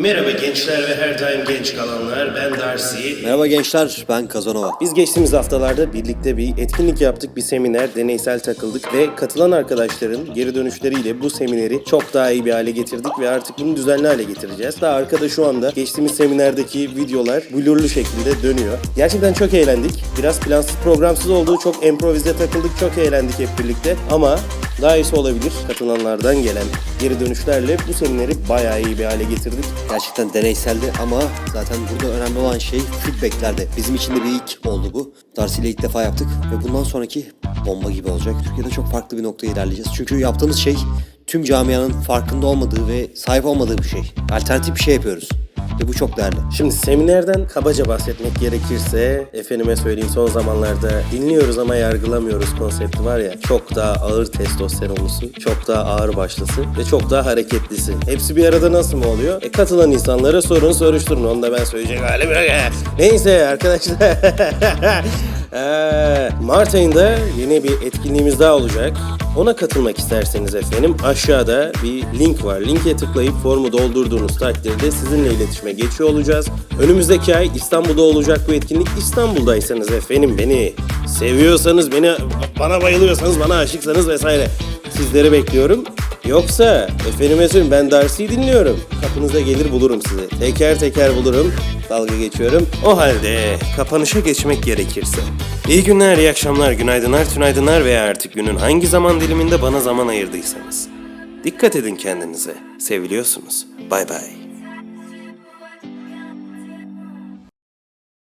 Merhaba gençler ve her daim genç kalanlar. Ben Darcy. Merhaba gençler, ben Kazanova. Biz geçtiğimiz haftalarda birlikte bir etkinlik yaptık, bir seminer, deneysel takıldık ve katılan arkadaşların geri dönüşleriyle bu semineri çok daha iyi bir hale getirdik ve artık bunu düzenli hale getireceğiz. Daha arkada şu anda geçtiğimiz seminerdeki videolar blurlu şekilde dönüyor. Gerçekten çok eğlendik. Biraz plansız programsız olduğu çok improvize takıldık, çok eğlendik hep birlikte ama daha iyisi olabilir. Katılanlardan gelen geri dönüşlerle bu semineri bayağı iyi bir hale getirdik. Gerçekten deneyseldi ama zaten burada önemli olan şey feedbacklerde. Bizim için de bir ilk oldu bu. Darcy ile ilk defa yaptık ve bundan sonraki bomba gibi olacak. Türkiye'de çok farklı bir noktaya ilerleyeceğiz. Çünkü yaptığımız şey tüm camianın farkında olmadığı ve sahip olmadığı bir şey. Alternatif bir şey yapıyoruz. Ve bu çok değerli. Şimdi seminerden kabaca bahsetmek gerekirse efendime söyleyeyim son zamanlarda dinliyoruz ama yargılamıyoruz konsepti var ya çok daha ağır testosteronlusu, çok daha ağır başlısı ve çok daha hareketlisi. Hepsi bir arada nasıl mı oluyor? E katılan insanlara sorun soruşturun onu da ben söyleyecek halim yok. Neyse arkadaşlar. Ee, Mart ayında yeni bir etkinliğimiz daha olacak. Ona katılmak isterseniz efendim aşağıda bir link var. Linke tıklayıp formu doldurduğunuz takdirde sizinle iletişime geçiyor olacağız. Önümüzdeki ay İstanbul'da olacak bu etkinlik. İstanbul'daysanız efendim beni seviyorsanız, beni bana bayılıyorsanız, bana aşıksanız vesaire sizleri bekliyorum. Yoksa efendime söyleyeyim ben Darcy'yi dinliyorum. Kapınıza gelir bulurum sizi. Teker teker bulurum. Dalga geçiyorum. O halde kapanışa geçmek gerekirse. İyi günler, iyi akşamlar, günaydınlar, tünaydınlar veya artık günün hangi zaman diliminde bana zaman ayırdıysanız. Dikkat edin kendinize. Seviliyorsunuz. Bay bay.